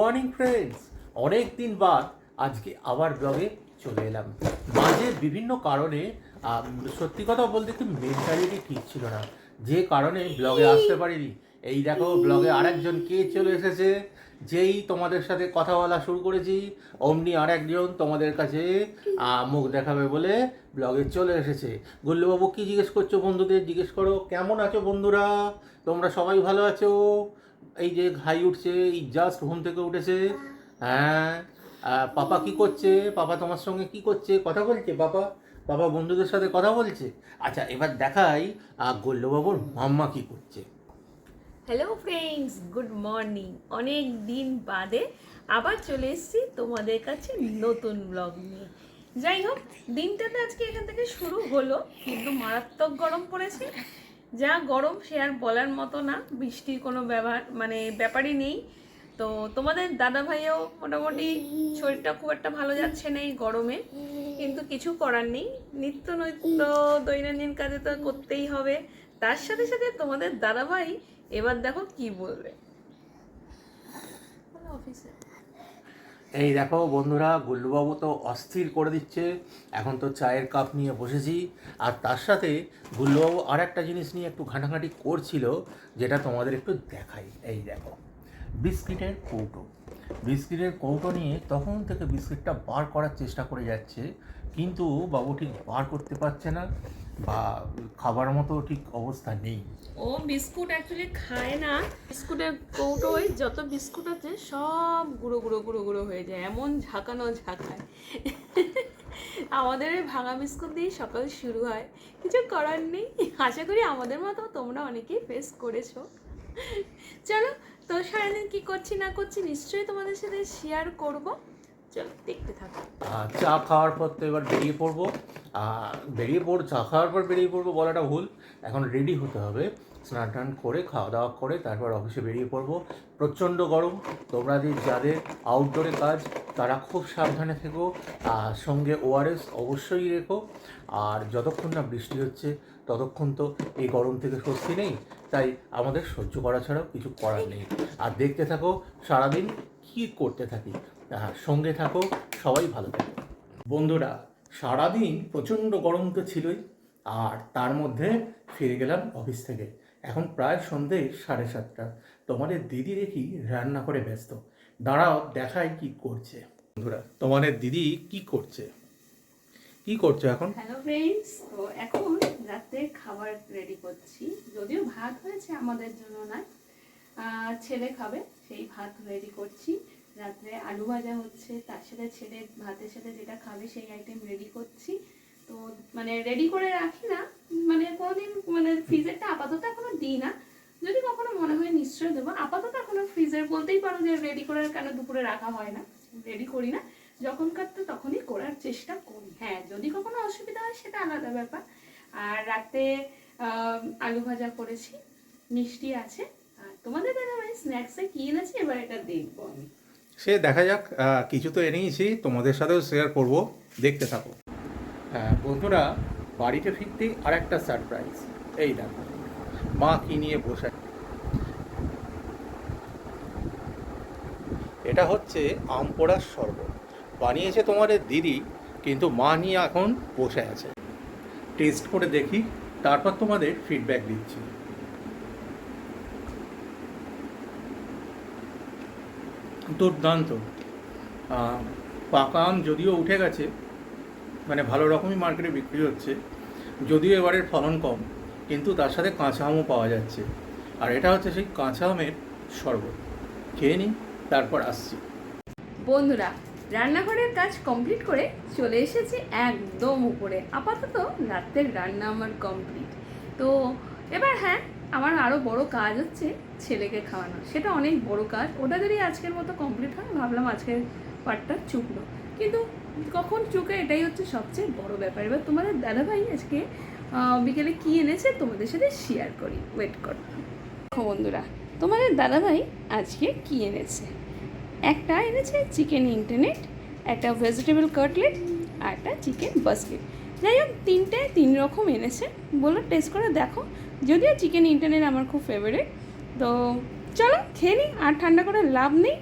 Morning friends অনেক দিন বাদ আজকে আবার ব্লগে চলে এলাম। মাঝে বিভিন্ন কারণে সত্যি কথা বলতে কি মেন্টালিটি ঠিক ছিল না। যে কারণে ব্লগে আসতে পারিনি। এই দেখো ব্লগে আরেকজন কে চলে এসেছে, যেই তোমাদের সাথে কথা বলা শুরু করেছি। অমনি আরেকজন তোমাদের কাছে মুখ দেখাবে বলে ব্লগে চলে এসেছে। গুল্লুবাবু, কি জিজ্ঞেস করছ বন্ধুদের? জিজ্ঞেস করো, কেমন আছো বন্ধুরা? তোমরা সবাই ভালো আছো? এই যে ঘাই উঠছে, এই জাস্ট ঘুম থেকে উঠেছে। হ্যাঁ পাপা কি করছে? পাপা তোমার সঙ্গে কি করছে? কথা বলছে পাপা? বাবা বন্ধুদের সাথে কথা বলছে? আচ্ছা এবার দেখাই গোল্লবাবুর মাম্মা কি করছে। হ্যালো ফ্রেন্ডস গুড মর্নিং অনেক দিন বাদে আবার চলে এসেছি তোমাদের কাছে নতুন ব্লগ নিয়ে। যাই হোক, দিনটা তো আজকে এখান থেকে শুরু হলো, কিন্তু মারাত্মক গরম পড়েছে। যা গরম, সে আর বলার মতো না। বৃষ্টির কোনো ব্যবহার মানে ব্যাপারই নেই। তো তোমাদের দাদা ভাইও মোটামুটি শরীরটা খুব একটা ভালো যাচ্ছে না এই গরমে। কিন্তু কিছু করার নেই। নিত্য নৈত্য দৈনন্দিন কাজে তো করতেই হবে। তার সাথে সাথে তোমাদের দাদা ভাই এবার দেখো কি বলবে। অফিসে এই দেখো বন্ধুরা, গুল্লুবাবু তো অস্থির করে দিচ্ছে। এখন তো চায়ের কাপ নিয়ে বসেছি। আর তার সাথে গুল্লুবাবু আর একটা জিনিস নিয়ে একটু ঘাঁটাঘাঁটি করছিল, যেটা তোমাদের একটু দেখাই। এই দেখো। বিস্কিটের কৌটো। বিস্কিটের কৌটো নিয়ে তখন থেকে বিস্কিটটা বার করার চেষ্টা করে যাচ্ছে, কিন্তু বাবু ঠিক বার করতে পারছে না বা খাবার মতো ঠিক অবস্থা নেই। ও বিস্কুট অ্যাকচুয়ালি খায় না। বিস্কুটের কৌটোয় যত বিস্কুট আছে সব গুঁড়ো গুঁড়ো গুঁড়ো গুঁড়ো হয়ে যায়, এমন ঝাঁকানো ঝাঁকায়। আমাদের ভাঙা বিস্কুট দিয়ে সকাল শুরু হয়। কিছু করার নেই। আশা করি আমাদের মতো তোমরা অনেকেই ফেস করেছ। চলো তো সারাদিন কি করছি না করছি নিশ্চয়ই তোমাদের সাথে শেয়ার করব। চলো দেখতে থাকো। চা খাওয়ার পর তো এবার বেরিয়ে পড়ব। আর বেরিয়ে পড় চা খাওয়ার পর বেরিয়ে পড়ব বলাটা ভুল। এখন রেডি হতে হবে। স্নান টান করে খাওয়া দাওয়া করে তারপর অফিসে বেরিয়ে পড়ব। প্রচণ্ড গরম। তোমরা যে যাদের আউটডোরে কাজ তারা খুব সাবধানে থেকো। আর সঙ্গে ওআরএস অবশ্যই রেখো। আর যতক্ষণ না বৃষ্টি হচ্ছে ততক্ষণ তো এই গরম থেকে স্বস্তি নেই। তাই আমাদের সহ্য করা ছাড়াও কিছু করার নেই। আর দেখতে থাকো সারাদিন কী করতে থাকি? আর সঙ্গে থাকো, সবাই ভালো থাকো। বন্ধুরা, সারাদিন প্রচণ্ড গরম তো ছিলই, আর তার মধ্যে ফিরে গেলাম অফিস থেকে। এখন প্রায় সন্ধে সাড়ে সাতটা। তোমাদের দিদি দেখি রান্না করে ব্যস্ত। দাঁড়াও দেখায় কি করছে। বন্ধুরা, তোমাদের দিদি কি করছে? কি করছ এখন? হ্যালো ফ্রেন্ডস তো এখন রাতে খাবার রেডি করছি। যদিও ভাত হয়েছে আমাদের জন্য না ছেলে খাবে, সেই ভাত রেডি করছি। রাত্রে আলু ভাজা হচ্ছে, তার সাথে ছেলে ভাতের সাথে যেটা খাবে সেই আইটেম রেডি করছি। তো মানে রেডি করে রাখি না মানে কোনোদিন মানে ফ্রিজেরটা আপাতত এখনও দিই না। যদি কখনো মনে হয় নিশ্চয়ই দেবো। আপাতত এখনও ফ্রিজের বলতেই পারো যে রেডি করার কেন দুপুরে রাখা হয় না রেডি করি না। যখনকার তো তখনই করার চেষ্টা করি। হ্যাঁ যদি কখনো অসুবিধা হয় সেটা আলাদা ব্যাপার। আর রাতে আলু ভাজা করেছি, মিষ্টি আছে। স্ন্যাক্সে কি এনেছি এবার এটা দেখব আমি। সে দেখা যাক কিছু তো এনেইছি তোমাদের সাথেও শেয়ার করব দেখতে থাকো। হ্যাঁ বন্ধুরা বাড়িতে ফিরতেই আর একটা সারপ্রাইজ এই দেখো মা কি নিয়ে বসে এটা হচ্ছে আম পোড়ার শরবত। বানিয়েছে তোমাদের দিদি কিন্তু মা নিয়ে এখন বসে আছে। টেস্ট করে দেখি তারপর তোমাদের ফিডব্যাক দিচ্ছি। দুর্দান্ত। পাকা আম যদিও উঠে গেছে মানে ভালো রকমই মার্কেটে বিক্রি হচ্ছে, যদিও এবারের ফলন কম, কিন্তু তার সাথে কাঁচা আমও পাওয়া যাচ্ছে। আর এটা হচ্ছে সেই কাঁচা আমের শরবত। খেয়ে নিই তারপর আসছি। বন্ধুরা, রান্নাঘরের কাজ কমপ্লিট করে চলে এসেছি একদম উপরে। আপাতত রাতের রান্না আমার কমপ্লিট তো এবার হ্যাঁ আমার আরও বড় কাজ হচ্ছে ছেলেকে খাওয়ানো। সেটা অনেক বড় কাজ। ওটা যদি আজকের মতো কমপ্লিট হয়, ভাবলাম আজকের পার্টটা চুকলো কিন্তু কখন চুকে এটাই হচ্ছে সবচেয়ে বড় ব্যাপার। এবার তোমাদের দাদাভাই আজকে বিকেলে কী এনেছে তোমাদের সাথে শেয়ার করি। ওয়েট করো। বন্ধুরা, তোমাদের দাদাভাই আজকে কী এনেছে? একটা এনেছে চিকেন ইন্টারনেট একটা ভেজিটেবল কাটলেট আর একটা চিকেন বাস্কেট যাই হোক, তিনটে তিন রকম এনেছে। বলল টেস্ট করে দেখো। যদিও চিকেন ইন্টারনেট আমার খুব ফেভারিট তো চলো, খেয়ে নিই আর ঠান্ডা করে লাভ নেই।